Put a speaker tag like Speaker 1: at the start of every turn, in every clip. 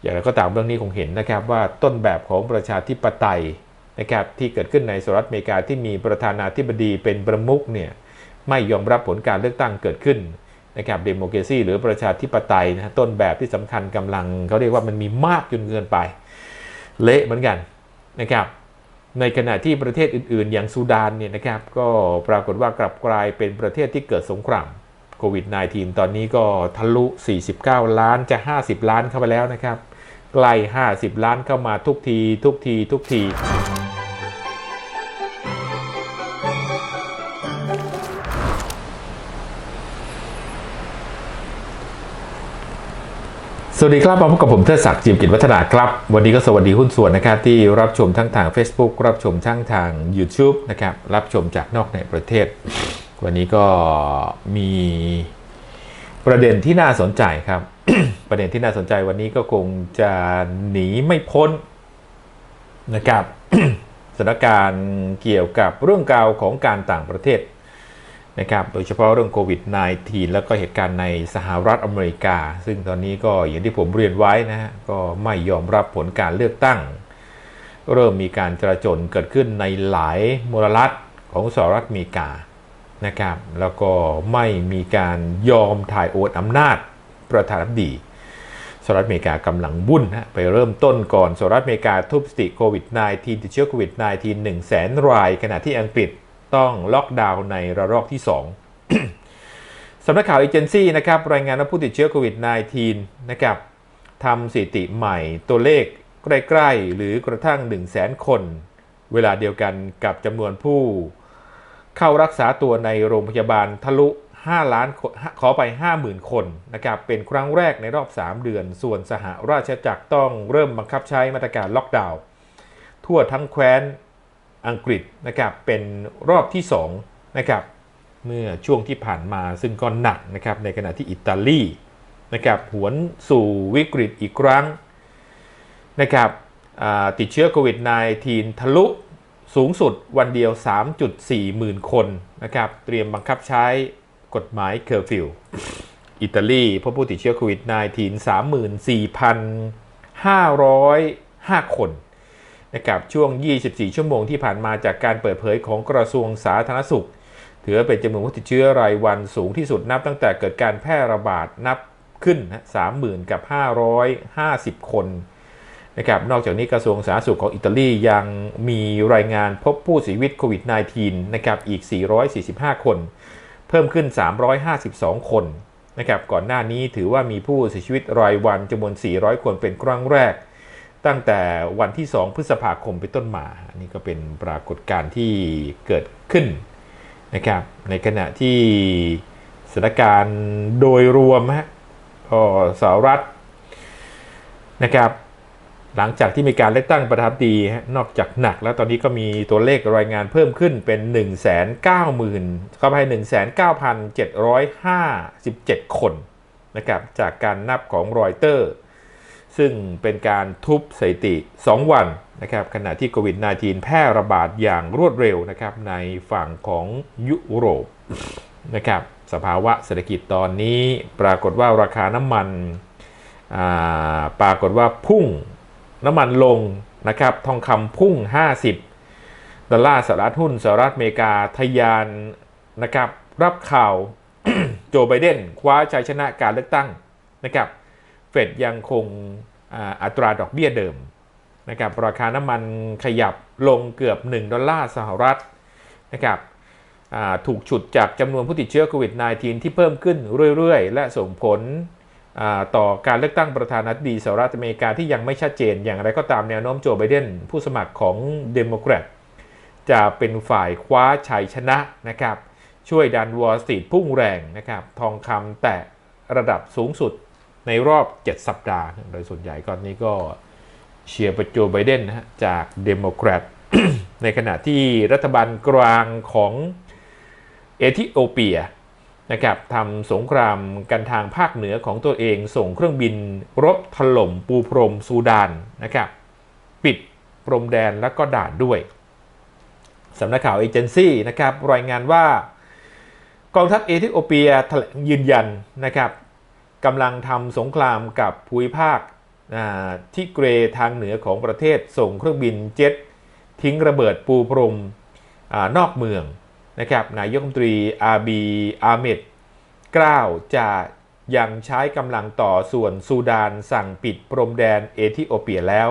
Speaker 1: อย่างไรก็ตามเรื่องนี้คงเห็นนะครับว่าต้นแบบของประชาธิปไตยนะครับที่เกิดขึ้นในสหรัฐอเมริกาที่มีประธานาธิบดีเป็นประมุขเนี่ยไม่ยอมรับผลการเลือกตั้งเกิดขึ้นนะครับเดโมแครซีหรือประชาธิปไตยนะต้นแบบที่สำคัญกำลังเขาเรียกว่ามันมีมากจนเกินไป เละเหมือนกันนะครับในขณะที่ประเทศอื่นๆ อย่างซูดานเนี่ยนะครับก็ปรากฏว่ากลับกลายเป็นประเทศที่เกิดสงคราม โควิด -19 ตอนนี้ก็ทะลุ 49 ล้านจะ 50 ล้านเข้าไปแล้วนะครับใกล้ 50 ล้านเข้ามาทุกที ทุกที ทุกทีสวัสดีครับมาพบกับผมเทดศักดิ์จิมกิจวัฒนาครับ วันนี้ก็สวัสดีหุ้นส่วนนะครับที่รับชมทั้งทาง Facebook รับชมทั้งทาง YouTube นะครับ รับชมจากนอกในประเทศ วันนี้ก็มีประเด็นที่น่าสนใจครับ ประเด็นที่น่าสนใจวันนี้ก็คงจะหนีไม่พ้นนะครับสถานการณ์เกี่ยวกับเรื่องราวของการต่างประเทศนะครับ โดยเฉพาะเรื่องโควิด -19 แล้วก็เหตุการณ์ในสหรัฐอเมริกา ซึ่งตอนนี้ก็อย่างที่ผมเรียนไว้นะฮะ ก็ไม่ยอมรับผลการเลือกตั้ง เริ่มมีการจราจนเกิดขึ้นในหลายมลรัฐของสหรัฐอเมริกา นะครับแล้วก็ไม่มีการยอมถ่ายโอนอำนาจประธานาธิบดีสหรัฐอเมริกากำลังวุ่นนะไปเริ่มต้นก่อนสหรัฐอเมริกาทุบสติโควิด -19 ติดเชื้อโควิด -19 1 0 0 0 0ราย ขณะที่อังกฤษต้องล็อกดาวน์ในระลอกที่ 2 สำนักข่าวเอเจนซี่นะครับรายงานว่าผู้ติดเชื้อโควิด -19 นะครับทำสถิติใหม่ตัวเลขใกล้ ๆ หรือกระทั่ง 1 0 0 0 0แสนคน เวลาเดียวกันกับจำนวนผู้ เข้ารักษาตัวในโรงพยาบาลทะลุ 5 ล้านขอไป 50,000 คนนะครับเป็นครั้งแรกในรอบ 3 เดือน ส่วนสหราชจักรต้องเริ่มบังคับใช้มาตรการล็อกดาวน์ทั่วทั้งแคว้นอังกฤษนะครับเป็นรอบที่2นะครับเมื่อช่วงที่ผ่านมาซึ่งก็หนักนะครับในขณะที่อิตาลีนะครับหวนสู่วิกฤตอีกครั้งนะครับติดเชื้อโควิด -19 ทะลุ สูงสุดวันเดียว 3.4 หมื่นคนนะครับเตรียมบังคับใช้กฎหมายเคอร์ฟิวอิตาลีพบผู้ติดเชื้อโควิด -19 34,505 คนนะครับช่วง 24 ชั่วโมงที่ผ่านมาจากการเปิดเผยของกระทรวงสาธารณสุข ถือเป็นจำนวนผู้ติดเชื้อรายวันสูงที่สุดนับตั้งแต่เกิดการแพร่ระบาดนับขึ้นนะ30,000 กับ 550 คน นะครับนอกจากนี้กระทรวงสาธารณสุขของอิตาลียังมีรายงานพบผู้เสียชีวิตโควิด -19 นะครับอีก 445 คน เพิ่มขึ้น 352 คนนะครับก่อนหน้านี้ถือว่ามีผู้เสียชีวิตรายวันจำนวน 400 คนเป็นครั้งแรก ตั้งแต่วันที่ 2 พฤษภาคมเป็นต้นมา อันนี้ก็เป็นปรากฏการณ์ที่เกิดขึ้นนะครับในขณะที่สถานการณ์โดยรวมฮะสหรัฐนะครับ หลังจากที่มีการเลือกตั้งประธานาธิบดีนอกจากหนักแล้วตอนนี้ก็มีตัวเลขรายงานเพิ่มขึ้นเป็น 1 9 0 0 0 0เข้าไป1,9,757 คนนะครับจากการนับของรอยเตอร์ ซึ่งเป็นการทุบสถิติ 2 วันนะครับขณะที่โควิด -19 แพร่ระบาดอย่างรวดเร็วนะครับในฝั่งของยุโรปนะครับสภาวะเศรษฐกิจตอนนี้ปรากฏว่าราคาน้ำมันปรากฏว่าพุ่ง น้ำมันลงนะครับ ทองคำพุ่ง 50 ดอลลาร์สหรัฐหุ้นสหรัฐอเมริกาทยานนะครับ รับข่าวโจไบเดนคว้าชัยชนะการเลือกตั้งนะครับ เฟดยังคงอัตราดอกเบี้ยเดิมนะครับ ราคาน้ำมันขยับลงเกือบ 1 ดอลลาร์สหรัฐนะครับถูกฉุดจากจำนวนผู้ติดเชื้อโควิด -19 ที่เพิ่มขึ้นเรื่อย ๆ และส่งผล ต่อการเลือกตั้งประธานาธิบดีสหรัฐอเมริกาที่ยังไม่ชัดเจน อย่างไรก็ตามแนวโน้มโจไบเดนผู้สมัครของเดโมแครตจะเป็นฝ่ายคว้าชัยชนะนะครับช่วยดันวอลสตรีทพุ่งแรงนะครับทองคำแตะระดับสูงสุดในรอบ 7 สัปดาห์ โดยส่วนใหญ่ก่อนนี้ก็เชียร์ประโจไบเดนนะฮะจากเดโมแครตในขณะที่รัฐบาลกลางของเอธิโอเปีย นะครับทำสงครามกันทางภาคเหนือของตัวเองส่งเครื่องบินรบถล่มปูพรมซูดานนะครับปิดพรมแดนและก็ด่านด้วยสำนักข่าวเอเจนซี่นะครับรายงานว่ากองทัพเอธิโอเปียยืนยันนะครับกำลังทำสงครามกับภูมิภาคที่เกรทางเหนือของประเทศส่งเครื่องบินเจ็ตทิ้งระเบิดปูพรมอนอกเมือง นะครับนายกรัฐมนตรีอาบีอาเมดกล่าวจะยังใช้กำลังต่อส่วนซูดานสั่งปิดพรมแดนเอธิโอเปียแล้ว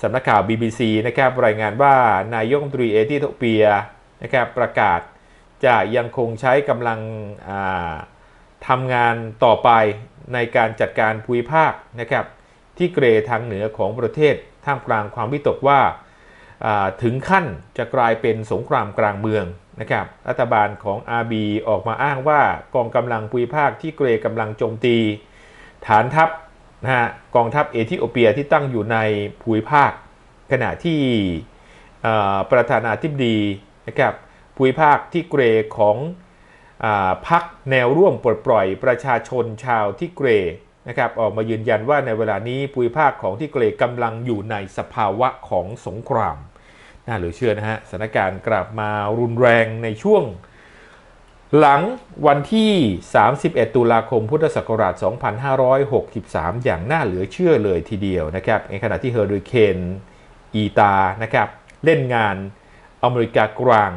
Speaker 1: สำนักข่าว BBC นะครับรายงานว่านายกรัฐมนตรีเอธิโอเปียนะครับประกาศจะยังคงใช้กำลังทำงานต่อไปในการจัดการภูมิภาคนะครับที่เกรทางเหนือของประเทศท่ามกลางความวิตกว่า ถึงขั้นจะกลายเป็นสงครามกลางเมือง นะครับรัฐบาลของอาบีออกมาอ้างว่ากองกำลังภูมิภาคที่เกรกำลังโจมตี ฐานทัพนะฮะกองทัพเอธิโอเปียที่ตั้งอยู่ในภูมิภาค ขณะที่ประธานาธิบดีนะครับภูมิภาคที่เกรของอาพักแนวร่วมปลดปล่อยประชาชนชาวที่เกรนะครับออกมายืนยันว่าในเวลานี้ภูมิภาคของที่เกรกำลังอยู่ในสภาวะของสงคราม น่าเหลือเชื่อนะฮะสถานการณ์กลับมารุนแรงในช่วง หลังวันที่ 31 ตุลาคมพุทธศักราช 2563 อย่างน่าเหลือเชื่อเลยทีเดียวนะครับในขณะที่เฮอริเคนอีตานะครับเล่นงานอเมริกากลาง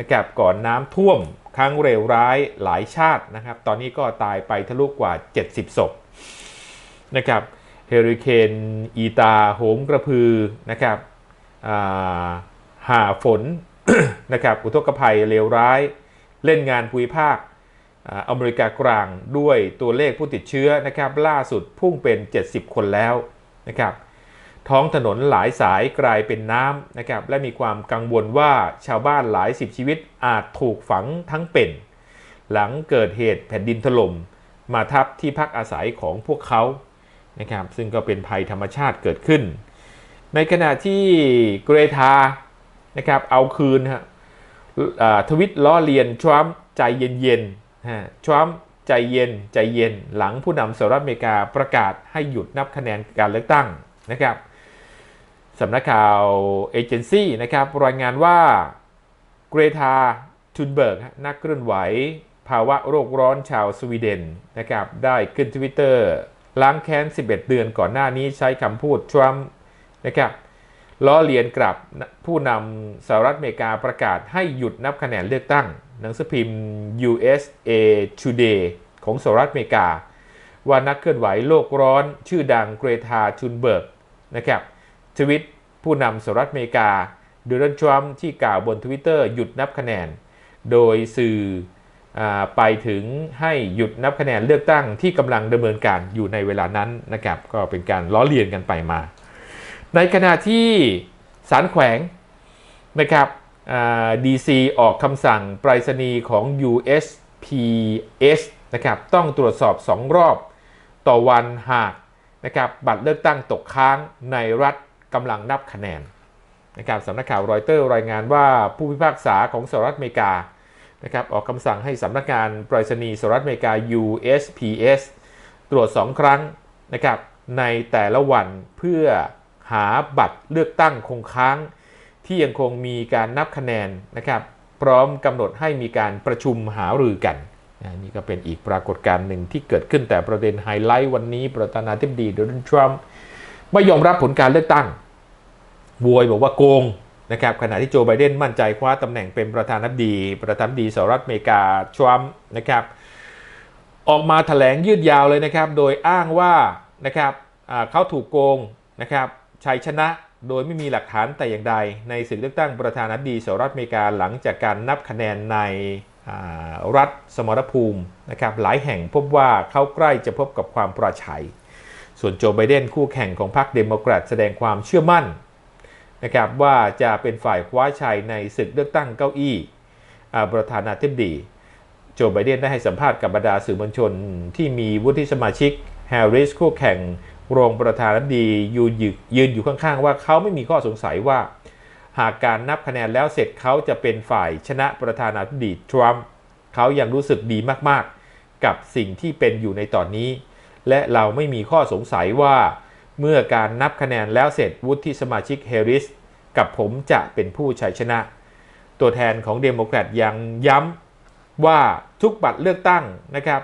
Speaker 1: นะครับก่อนน้ำท่วมครั้งเลวร้ายหลายชาตินะครับ ตอนนี้ก็ตายไปทะลุกว่า 70ศพนะครับเฮอริเคนอีตาโหมกระพือนะครับอ่า หาฝนนะครับอุทกภัยเลวร้าย เล่นงานภูมิภาคออเมริกากลางด้วยตัวเลขผู้ติดเชื้อนะครับล่าสุดพุ่งเป็น 70 คนแล้วนะครับท้องถนนหลายสายกลายเป็นน้ำนะครับและมีความกังวลว่าชาวบ้านหลายสิบชีวิตอาจถูกฝังทั้งเป็น หลังเกิดเหตุแผ่นดินถล่มมาทับที่พักอาศัยของพวกเขานะครับซึ่งก็เป็นภัยธรรมชาติเกิดขึ้น ในขณะที่เกรทา นะครับ เอาคืนฮะทวิตล้อเลียนทรัมป์ใจเย็นๆฮะทรัมป์ใจเย็นใจเย็น หลังผู้นำสหรัฐอเมริกาประกาศให้หยุดนับคะแนนการเลือกตั้งนะครับสำนักข่าวเอเจนซี่นะครับรายงานว่าเกรทาทุนเบิร์กนักเคลื่อนไหว ภาวะโรคร้อนชาวสวีเดนนะครับได้ขึ้นทวิตเตอร์ล้างแค้น 11 เดือนก่อนหน้านี้ใช้คำพูดทรัมป์นะครับ ล้อเลียนกลับผู้นำสหรัฐอเมริกาประกาศให้หยุดนับคะแนนเลือกตั้ง หนังสือพิมพ์ USA Today ของสหรัฐอเมริกา ว่านักเคลื่อนไหวโลกร้อนชื่อดังเกรทาชุนเบิร์กนะครับทวิตผู้นำสหรัฐอเมริกาโดนัลด์ทรัมป์ที่กล่าวบนทวิตเตอร์หยุดนับคะแนน โดยสื่ออไปถึงให้หยุดนับคะแนนเลือกตั้งที่กำลังดำเนินการอยู่ในเวลานั้นนะครับก็เป็นการล้อเลียนกันไปมา ในขณะที่ศาลแขวงนะครับดีซีออกคำสั่งไปรษณีย์ของ USPS นะครับต้องตรวจสอบ 2 รอบต่อวันหากนะครับบัตรเลือกตั้งตกค้างในรัฐกำลังนับคะแนนนะครับสำนักข่าวรอยเตอร์รายงานว่าผู้พิพากษาของสหรัฐอเมริกานะครับออกคำสั่งให้สำนักงานไปรษณีย์สหรัฐอเมริกา USPS ตรวจ 2 ครั้งนะครับในแต่ละวันเพื่อ หาบัตรเลือกตั้งคงค้าง ที่ยังคงมีการนับคะแนนนะครับ พร้อมกำหนดให้มีการประชุมหารือกันนี่ก็เป็นอีกปรากฏการณ์หนึ่งที่เกิดขึ้นแต่ประเด็นไฮไลท์วันนี้ ประธานาธิบดีโดนัลด์ทรัมป์ไม่ยอมรับผลการเลือกตั้งโวยบอกว่าโกงนะครับขณะที่โจไบเดนมั่นใจคว้าตำแหน่งเป็นประธานาธิบดี ประธานาธิบดีสหรัฐอเมริกาทรัมป์นะครับ ออกมาแถลงยืดยาวเลยนะครับ โดยอ้างว่านะครับเขาถูกโกงนะครับ ชัยชนะโดยไม่มีหลักฐานแต่อย่างใด ในศึกเลือกตั้งประธานาธิบดีสหรัฐอเมริกาหลังจากการนับคะแนนในรัฐสมรภูมินะครับหลายแห่งพบว่าเขาใกล้จะพบกับความปราชัย ส่วนโจไบเดนคู่แข่งของพรรคเดโมแครตแสดงความเชื่อมั่นนะครับว่าจะเป็นฝ่ายคว้าชัยในศึกเลือกตั้งเก้าอี้ประธานาธิบดี โจไบเดนได้ให้สัมภาษณ์กับบรรดาสื่อมวลชนที่มีวุฒิสมาชิกแฮร์ริสคู่แข่ง รองประธานาธิบดียืนอยู่ยืนอยู่ข้างๆ ว่าเขาไม่มีข้อสงสัยว่า หากการนับคะแนนแล้วเสร็จเขาจะเป็นฝ่ายชนะประธานาธิบดีทรัมป์เขายังรู้สึกดีมากๆ กับสิ่งที่เป็นอยู่ในตอนนี้ และเราไม่มีข้อสงสัยว่า เมื่อการนับคะแนนแล้วเสร็จวุฒิสมาชิกแฮริสกับผมจะเป็นผู้ชัยชนะ ตัวแทนของเดโมแครตยังย้ำว่าทุกบัตรเลือกตั้งนะครับ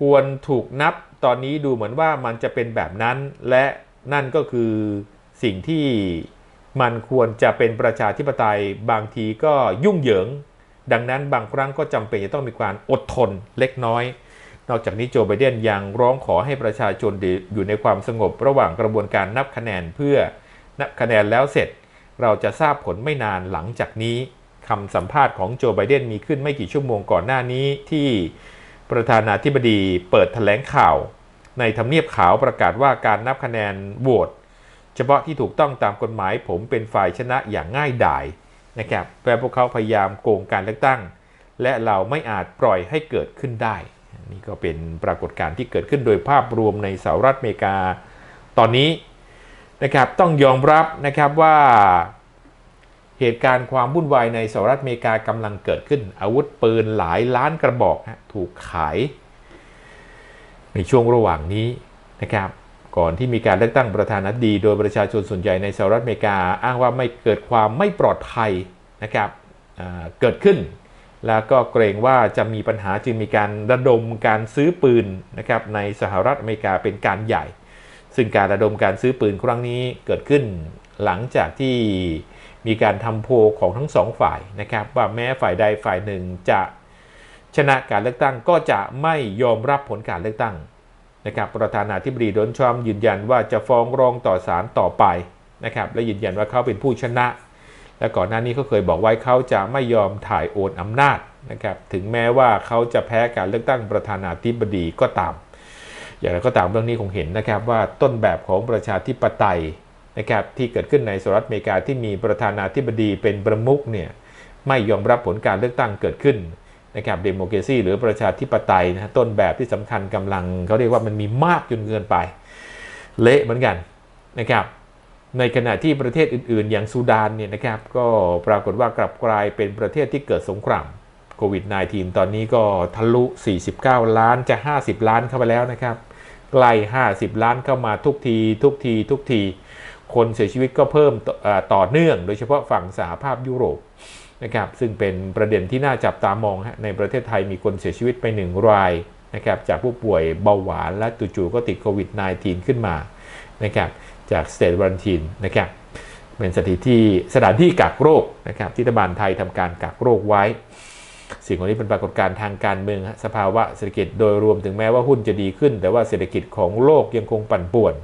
Speaker 1: ควรถูกนับ ตอนนี้ดูเหมือนว่ามันจะเป็นแบบนั้น และนั่นก็คือสิ่งที่มันควรจะเป็นประชาธิปไตยบางทีก็ยุ่งเหยิง ดังนั้นบางครั้งก็จำเป็นจะต้องมีการอดทนเล็กน้อย นอกจากนี้โจไบเดนยังร้องขอให้ประชาชนอยู่ในความสงบระหว่างกระบวนการนับคะแนนเพื่อนับคะแนนแล้วเสร็จ เราจะทราบผลไม่นานหลังจากนี้คำสัมภาษณ์ของโจไบเดนมีขึ้นไม่กี่ชั่วโมงก่อนหน้านี้ที่ ประธานาธิบดีเปิดแถลงข่าว ในทำเนียบขาวประกาศว่าการนับคะแนนโหวตเฉพาะที่ถูกต้องตามกฎหมายผมเป็นฝ่ายชนะอย่างง่ายดายนะครับแปลพวกเขาพยายามโกงการเลือกตั้ง และเราไม่อาจปล่อยให้เกิดขึ้นได้ นี่ก็เป็นปรากฏการณ์ที่เกิดขึ้นโดยภาพรวมในสหรัฐอเมริกา ตอนนี้นะครับต้องยอมรับนะครับว่า เหตุการณ์ความวุ่นวายในสหรัฐอเมริกากำลังเกิดขึ้น อาวุธปืนหลายล้านกระบอกถูกขาย ในช่วงระหว่างนี้นะครับก่อนที่มีการเลือกตั้งประธานาธิบดี โดยประชาชนส่วนใหญ่ในสหรัฐอเมริกา อ้างว่าไม่เกิดความไม่ปลอดภัยนะครับเกิดขึ้น แล้วก็เกรงว่าจะมีปัญหาจึงมีการระดมการซื้อปืนนะครับในสหรัฐอเมริกาเป็นการใหญ่ ซึ่งการระดมการซื้อปืนครั้งนี้เกิดขึ้น หลังจากที่มีการทำโพลของทั้งสองฝ่ายนะครับ ว่าแม้ฝ่ายใดฝ่ายหนึ่งจะชนะการเลือกตั้งก็จะไม่ยอมรับผลการเลือกตั้งนะครับประธานาธิบดีโดนทรัมป์ยืนยันว่าจะฟ้องร้องต่อศาลต่อไปนะครับและยืนยันว่าเขาเป็นผู้ชนะ และก่อนหน้านี้เขาเคยบอกไว้เขาจะไม่ยอมถ่ายโอนอำนาจนะครับถึงแม้ว่าเขาจะแพ้การเลือกตั้งประธานาธิบดีก็ตาม อย่างไรก็ตามเรื่องนี้คงเห็นนะครับว่าต้นแบบของประชาธิปไตย นะครับที่เกิดขึ้นในสหรัฐอเมริกาที่มีประธานาธิบดีเป็นประมุขเนี่ยไม่ยอมรับผลการเลือกตั้งเกิดขึ้นนะครับเดโมครซีหรือประชาธิปไตยนะต้นแบบที่สำคัญกำลังเขาเรียกว่ามันมีมากจนเกินไป เละเหมือนกันนะครับในขณะที่ประเทศอื่นๆ อย่างซูดานเนี่ยนะครับก็ปรากฏว่ากลับกลายเป็นประเทศที่เกิดสงครามโควิด -19 ตอนนี้ก็ทะลุ 49 ล้านจะ 50 ล้านเข้าไปแล้วนะครับใกล้ 50 ล้านเข้ามาทุกที ทุกที ทุกที คนเสียชีวิตก็เพิ่มต่อเนื่อง โดยเฉพาะฝั่งสหภาพยุโรปนะครับซึ่งเป็นประเด็นที่น่าจับตามองในประเทศไทยมีคนเสียชีวิตไปหนึ่งรายนะครับจากผู้ป่วยเบาหวานและจู่ๆก็ติดโควิด -19 ขึ้นมานะครับจากสเตทวันทีนนะครับเป็นสถานที่สถานที่กักโรคนะครับที่รัฐบาลไทยทำการกักโรคไว้ สิ่งเหล่านี้เป็นปรากฏการณ์ทางการเมืองสภาวะเศรษฐกิจโดยรวมถึงแม้ว่าหุ้นจะดีขึ้น แต่ว่าเศรษฐกิจของโลกยังคงปั่นป่วน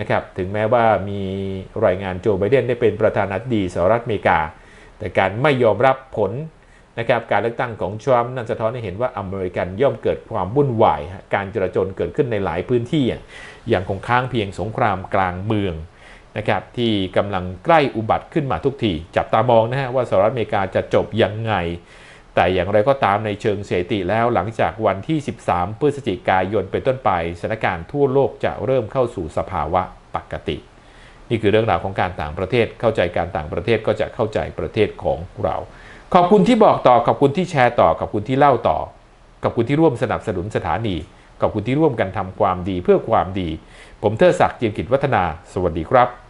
Speaker 1: นะครับถึงแม้ว่ามีรายงานโจไบเดนได้เป็นประธานาธิบดีสหรัฐอเมริกา แต่การไม่ยอมรับผลนะครับการเลือกตั้งของทรัมป์นั่นสะท้อนให้เห็นว่าอเมริกันย่อมเกิดความวุ่นวาย การจราจรเกิดขึ้นในหลายพื้นที่ อย่างคงค้างเพียงสงครามกลางเมืองนะครับที่กำลังใกล้อุบัติขึ้นมาทุกที จับตามองนะฮะว่าสหรัฐอเมริกาจะจบยังไง แต่อย่างไรก็ตามในเชิงเสติแล้วหลังจากวันที่ 13 พฤศจิกายนเป็นต้นไปสถานการณ์ทั่วโลกจะเริ่มเข้าสู่สภาวะปกติ นี่คือเรื่องราวของการต่างประเทศ เข้าใจการต่างประเทศก็จะเข้าใจประเทศของเรา ขอบคุณที่บอกต่อ ขอบคุณที่แชร์ต่อ ขอบคุณที่เล่าต่อ ขอบคุณที่ร่วมสนับสนุนสถานี ขอบคุณที่ร่วมกันทำความดีเพื่อความดี ผมเทอศักดิ์เจียมกิจวัฒนา สวัสดีครับ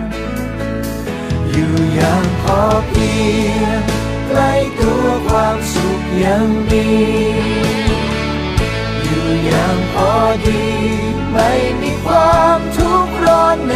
Speaker 2: อยู่อย่างพอเพียงใกล้ตัวความสุขยังมี อยู่อย่างพอดี ไม่มีความทุกข์ร้อนใน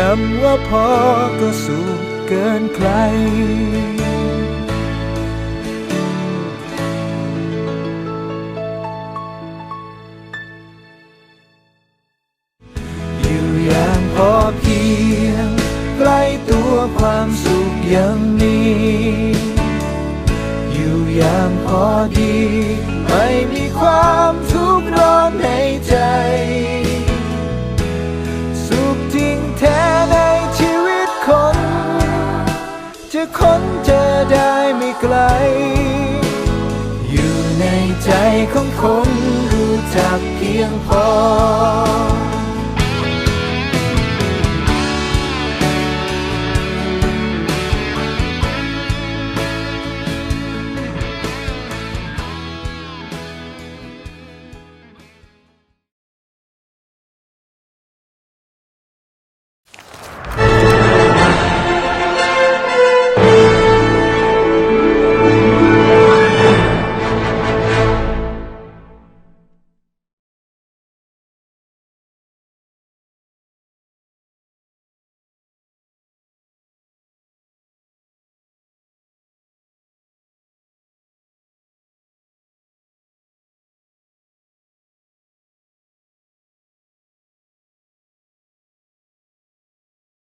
Speaker 2: คำว่าพอก็สุขเกินใคร อยู่อย่างพอเพียงใกล้ตัวความสุขยังมีอยู่อย่างพอดี ไม่มีความทุกข์ร้อนในใจ ไกล อยู่ในใจของคนรู้จักเพียงพอ